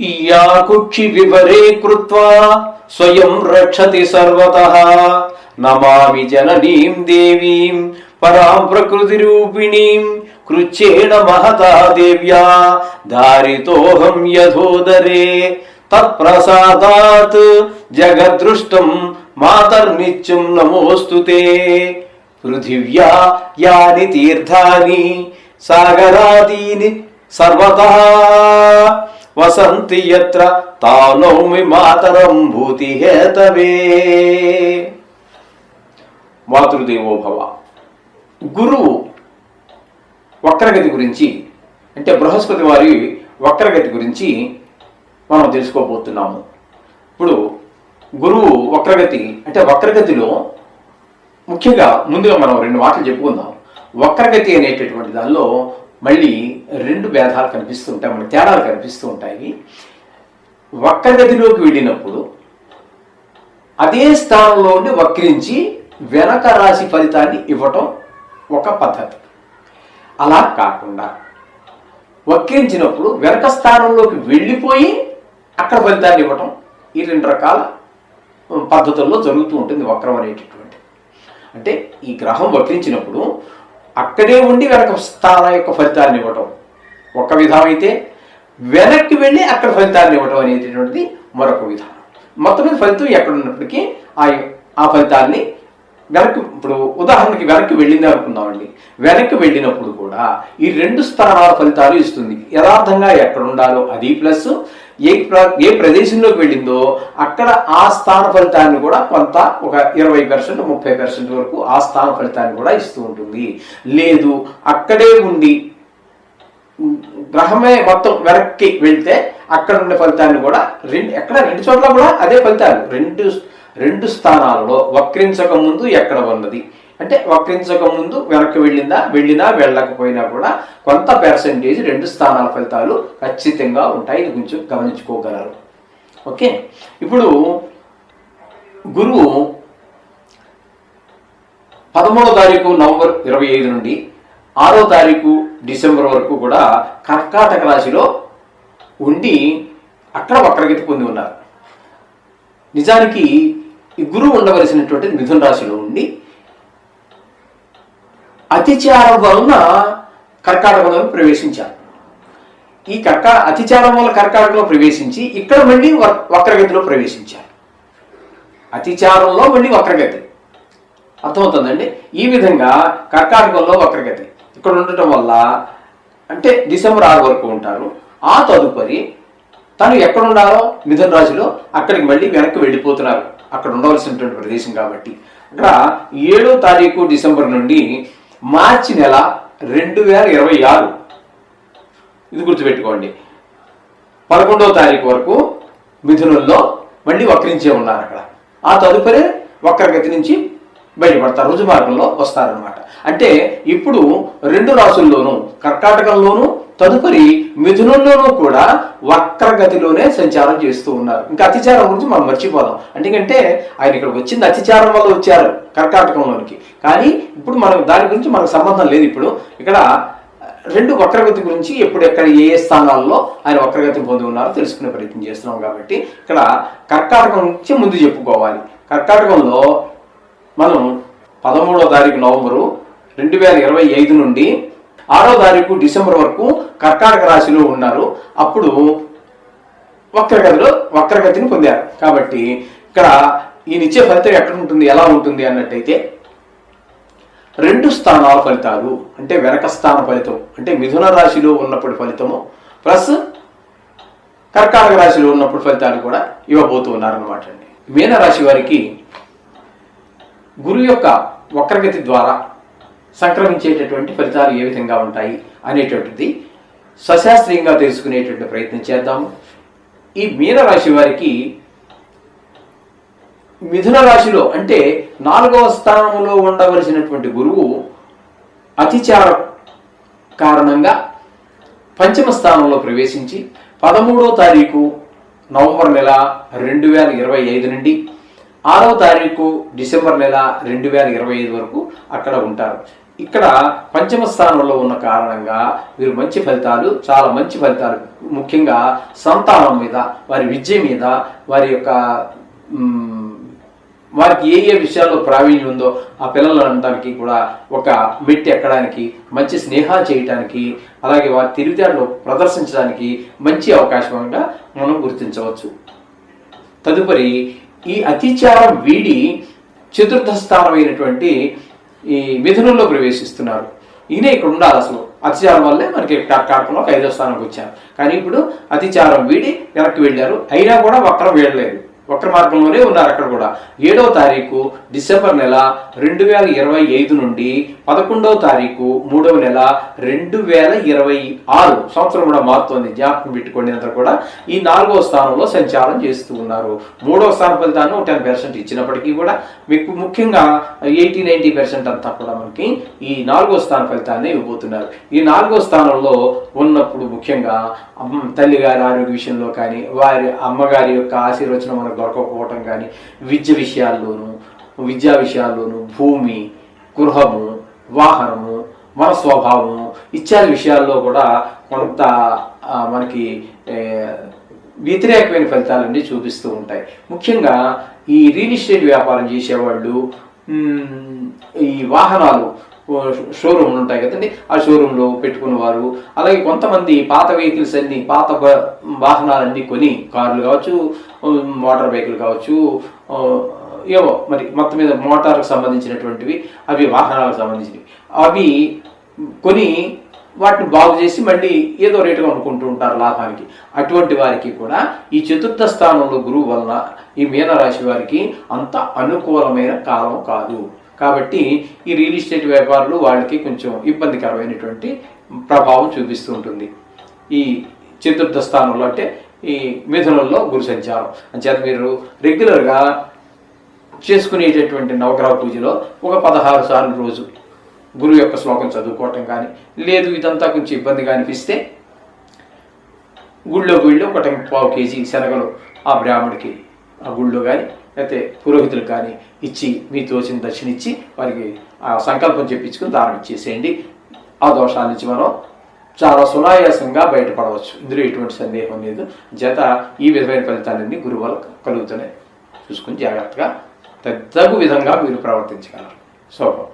ఇయాకుక్షి వివరే కృత్వా స్వయం రక్షతి సర్వతః. నమామి జననీం దేవీం పరాం ప్రకృతి రూపిణీం కృచ్చేణ మహతా దేవ్యా. దారితోహం యథోదరే తత్ప్రసాదాత్ జగదృష్టం మాతర్నిత్యం నమోస్తుతే పృథివ్యా యాని తీర్థాని సాగరాదీని సర్వతః. వసంతి యత్ర తానౌమి మాతరం భూతి హేతవే మాతృదేవోభవ గురువు వక్రగతి గురించి అంటే బృహస్పతి వారి వక్రగతి గురించి మనం తెలుసుకోబోతున్నాము. ఇప్పుడు గురువు వక్రగతి అంటే వక్రగతిలో ముఖ్యంగా ముందుగా మనం రెండు మాటలు చెప్పుకుందాం. వక్రగతి అనేటటువంటి దానిలో మళ్ళీ రెండు భేదాలు కనిపిస్తూ ఉంటాయి మన తేడాలు కనిపిస్తూ ఉంటాయి. వక్రగతిలోకి వెళ్ళినప్పుడు అదే స్థానంలో ఉండి వక్రించి వెనక రాశి ఫలితాన్ని ఇవ్వటం ఒక పద్ధతి. అలా కాకుండా వక్రించినప్పుడు వెనక స్థానంలోకి వెళ్ళిపోయి అక్కడ ఫలితాన్ని ఇవ్వటం ఈ రెండు రకాల పద్ధతుల్లో జరుగుతూ ఉంటుంది వక్రం అనేటటువంటి అంటే ఈ గ్రహం వక్రించినప్పుడు అక్కడే ఉండి వెనక స్థాన యొక్క ఫలితాన్ని ఇవ్వటం. ఒక విధం అయితే వెనక్కి వెళ్ళి అక్కడ ఫలితాన్ని ఇవ్వటం అనేటటువంటిది మరొక విధానం. మొత్తం మీద ఫలితం ఎక్కడ ఉన్నప్పటికీ ఆ ఆ ఫలితాన్ని వెనక్కి ఇప్పుడు ఉదాహరణకి వెనక్కి వెళ్ళింది అనుకుందామండి. వెనక్కి వెళ్ళినప్పుడు కూడా ఈ రెండు స్థానాల ఫలితాలు ఇస్తుంది. యథార్థంగా ఎక్కడ ఉండాలో అది ప్లస్ ఏ ప్ర- ఏ ప్రదేశంలోకి వెళ్ళిందో అక్కడ ఆ స్థాన ఫలితాన్ని కూడా కొంత ఒక ఇరవై పర్సెంట్ ముప్పై పర్సెంట్ వరకు ఆ స్థాన ఫలితాన్ని కూడా ఇస్తూ ఉంటుంది. లేదు అక్కడే ఉండి గ్రహమే మొత్తం వెనక్కి వెళ్తే అక్కడ ఉండే ఫలితాన్ని కూడా రెండు ఎక్కడ రెండు చోట్ల కూడా అదే ఫలితాలు. రెండు రెండు స్థానాలలో వక్రించక ముందు ఎక్కడ ఉన్నది? అంటే వక్రించక ముందు వెనక్కి వెళ్ళిందా వెళ్ళినా వెళ్ళకపోయినా కూడా కొంత పర్సెంటేజ్ రెండు స్థానాల ఫలితాలు ఖచ్చితంగా ఉంటాయి. ఇది కొంచెం గమనించుకోగలరు. ఓకే? ఇప్పుడు గురువు పదమూడో తారీఖు నవంబర్ ఇరవై ఐదు నుండి ఆరో తారీఖు డిసెంబర్ వరకు కూడా కర్కాటక రాశిలో ఉండి అక్కడ వక్రగతి పొంది ఉన్నారు. నిజానికి ఈ గురువు ఉండవలసినటువంటి మిథున రాశిలో ఉండి అతిచారం వలన కర్కాటకంలో ప్రవేశించారు. ఈ కర్కా అతిచారం వల్ల కర్కాటకంలో ప్రవేశించి ఇక్కడ మళ్ళీ వక్రగతిలో ప్రవేశించారు. అతిచారంలో మళ్ళీ వక్రగతి. అర్థమవుతుందండి? ఈ విధంగా కర్కాటకంలో వక్రగతి. ఇక్కడ ఉండటం వల్ల అంటే డిసెంబర్ ఆరు వరకు ఉంటారు. ఆ తదుపరి తను ఎక్కడ ఉండాలో మిథున రాశిలో అక్కడికి మళ్ళీ వెనక్కి వెళ్ళిపోతున్నారు. అక్కడ ఉండవలసినటువంటి ప్రదేశం కాబట్టి. అక్కడ ఏడో తారీఖు డిసెంబర్ నుండి మార్చి నెల రెండు వేల ఇరవై ఆరు. ఇది గుర్తుపెట్టుకోండి. పదకొండవ తారీఖు వరకు మిథునంలో మళ్ళీ వక్రించే ఉన్నారు అక్కడ. ఆ తదుపరి వక్రగతి నుంచి బయటపడతారు. రుజు మార్గంలో వస్తారనమాట అంటే ఇప్పుడు రెండు రాసుల్లోనూ కర్కాటకంలోనూ తదుపరి మిథునంలోనూ కూడా వక్రగతిలోనే సంచారం చేస్తూ ఉన్నారు. ఇంకా అతిచారం గురించి మనం మర్చిపోదాం. ఎందుకంటే ఆయన ఇక్కడ వచ్చింది అతిచారం వల్ల వచ్చారు కర్కాటకంలోనికి. కానీ ఇప్పుడు మనం దాని గురించి మనకు సంబంధం లేదు ఇప్పుడు. ఇక్కడ రెండు వక్రగతి గురించి ఎప్పుడు ఎక్కడ ఏ ఏ స్థానాల్లో ఆయన వక్రగతి పొంది ఉన్నారో తెలుసుకునే ప్రయత్నం చేస్తున్నాం కాబట్టి ఇక్కడ కర్కాటకం నుంచి ముందు చెప్పుకోవాలి. కర్కాటకంలో మనం పదమూడో తారీఖు నవంబరు రెండు వేల ఇరవై ఐదు నుండి ఆరో తారీఖు డిసెంబర్ వరకు కర్కాటక రాశిలో ఉన్నారు. అప్పుడు వక్రగతిలో వక్రగతిని పొందారు. కాబట్టి ఇక్కడ ఈయన ఇచ్చే ఫలితం ఎక్కడ ఉంటుంది ఎలా ఉంటుంది అన్నట్టయితే రెండు స్థానాల ఫలితాలు అంటే వెనక స్థాన ఫలితం అంటే మిథున రాశిలో ఉన్నప్పుడు ఫలితము ప్లస్ కర్కాటక రాశిలో ఉన్నప్పుడు ఫలితాలు కూడా ఇవ్వబోతూ ఉన్నారనమాట అండి. మీన రాశి వారికి గురు యొక్క వక్రగతి ద్వారా సంక్రమించేటటువంటి ఫలితాలు ఏ విధంగా ఉంటాయి అనేటువంటిది సశాస్త్రీయంగా తెలుసుకునేటువంటి ప్రయత్నం చేద్దాము. ఈ మీన రాశి వారికి మిథున రాశిలో అంటే నాలుగవ స్థానంలో ఉండవలసినటువంటి గురువు అతిచార కారణంగా పంచమ స్థానంలో ప్రవేశించి పదమూడో తారీఖు నవంబర్ నెల రెండు వేల ఇరవై ఐదు నుండి ఆరో తారీఖు డిసెంబర్ నెల రెండు వేల ఇరవై ఐదు వరకు అక్కడ ఉంటారు. ఇక్కడ పంచమ స్థానంలో ఉన్న కారణంగా వీరు మంచి ఫలితాలు చాలా మంచి ఫలితాలు ముఖ్యంగా సంతానం మీద వారి విద్య మీద వారి యొక్క వారికి ఏ ఏ విషయాల్లో ప్రావీణ్యం ఉందో ఆ పిల్లలు అనడానికి కూడా ఒక మెట్టి ఎక్కడానికి మంచి స్నేహాలు చేయటానికి అలాగే వారి తెలివితేటలు ప్రదర్శించడానికి మంచి అవకాశంగా మనం గుర్తించవచ్చు. తదుపరి ఈ అతిచారం వీడి చతుర్థ స్థానమైనటువంటి ఈ మిథునంలో ప్రవేశిస్తున్నారు. ఈయన ఇక్కడ ఉండాలి అసలు. అతిచారం వల్లే మనకి కాకుండా ఒక ఐదో స్థానంకి వచ్చారు. కానీ ఇప్పుడు అతిచారం వీడి వెనక్కి వెళ్ళారు. అయినా కూడా వక్రం వీడలేదు. వక్ర మార్గంలోనే ఉన్నారు అక్కడ కూడా. ఏడవ తారీఖు డిసెంబర్ నెల రెండు వేల ఇరవై ఐదు నుండి పదకొండవ తారీఖు మూడవ నెల రెండు వేల ఇరవై ఆరు. సంవత్సరం కూడా మారుతోంది. జ్ఞాపకం పెట్టుకోండి అంతా కూడా. ఈ నాలుగవ స్థానంలో సంచారం చేస్తూ ఉన్నారు. మూడవ స్థాన ఫలితాన్ని టెన్ పర్సెంట్ ఇచ్చినప్పటికీ కూడా మీకు ముఖ్యంగా ఎయిటీ నైంటీ పర్సెంట్ అంతా కూడా మనకి ఈ నాలుగో స్థాన ఫలితాన్ని ఇవ్వబోతున్నారు. ఈ నాలుగో స్థానంలో ఉన్నప్పుడు ముఖ్యంగా తల్లిగారి ఆరోగ్య విషయంలో కానీ వారి అమ్మగారి యొక్క ఆశీర్వచనం మనకు దొరకకపోవటం కానీ విద్య విషయాల్లోనూ విద్యా విషయాల్లోనూ భూమి గృహము వాహనము మన స్వభావము ఇత్యాది విషయాల్లో కూడా కొంత మనకి వ్యతిరేకమైన ఫలితాలన్నీ చూపిస్తూ ఉంటాయి. ముఖ్యంగా ఈ రియల్ ఎస్టేట్ వ్యాపారం చేసేవాళ్ళు ఈ వాహనాలు షోరూమ్లు ఉంటాయి కదండి ఆ షోరూంలో పెట్టుకున్న వారు అలాగే కొంతమంది పాత వెహికల్స్ అన్ని పాత బ- వాహనాలన్నీ కొని కార్లు కావచ్చు మోటార్ వెహికల్ కావచ్చు ఏవో మరి మొత్తం మీద మోటార్కు సంబంధించినటువంటివి అవి వాహనాలకు సంబంధించినవి. అవి కొని వాటిని బాగు చేసి మళ్ళీ ఏదో రేటుగా అమ్ముకుంటూ ఉంటారు లాభానికి. అటువంటి వారికి కూడా ఈ చతుర్థ స్థానంలో గురువు వలన ఈ మీనరాశి వారికి అంత అనుకూలమైన కాలం కాదు. కాబట్టి ఈ రియల్ ఎస్టేట్ వ్యాపారులు వాళ్ళకి కొంచెం ఇబ్బందికరమైనటువంటి ప్రభావం చూపిస్తూ ఉంటుంది. ఈ చతుర్థ స్థానంలో అంటే ఈ మిథునంలో గురు సంచారం. అంచేత మీరు రెగ్యులర్గా చేసుకునేటటువంటి నవగ్రహ పూజలో ఒక పదహారు సార్లు రోజు గురువు యొక్క శ్లోకం చదువుకోవటం కానీ లేదు ఇదంతా కొంచెం ఇబ్బందిగా అనిపిస్తే గుళ్ళోకి వెళ్ళి ఒక పావు కేజీ శనగలు ఆ బ్రాహ్మడికి ఆ గుళ్ళో కానీ లేకపోతే పురోహితులకు కానీ ఇచ్చి మీ తోచిన దర్శన ఇచ్చి వారికి ఆ సంకల్పం చెప్పించుకుని దానం ఇచ్చేసేయండి ఆ దోషాల నుంచి మనం చాలా సునాయాసంగా బయటపడవచ్చు. ఇందులో ఎటువంటి సందేహం లేదు. జత ఈ విధమైన ఫలితాలన్నీ గురువు వల్ల కలుగుతున్నాయి చూసుకుని జాగ్రత్తగా తగు విధంగా మీరు ప్రవర్తించగలరు. శోభం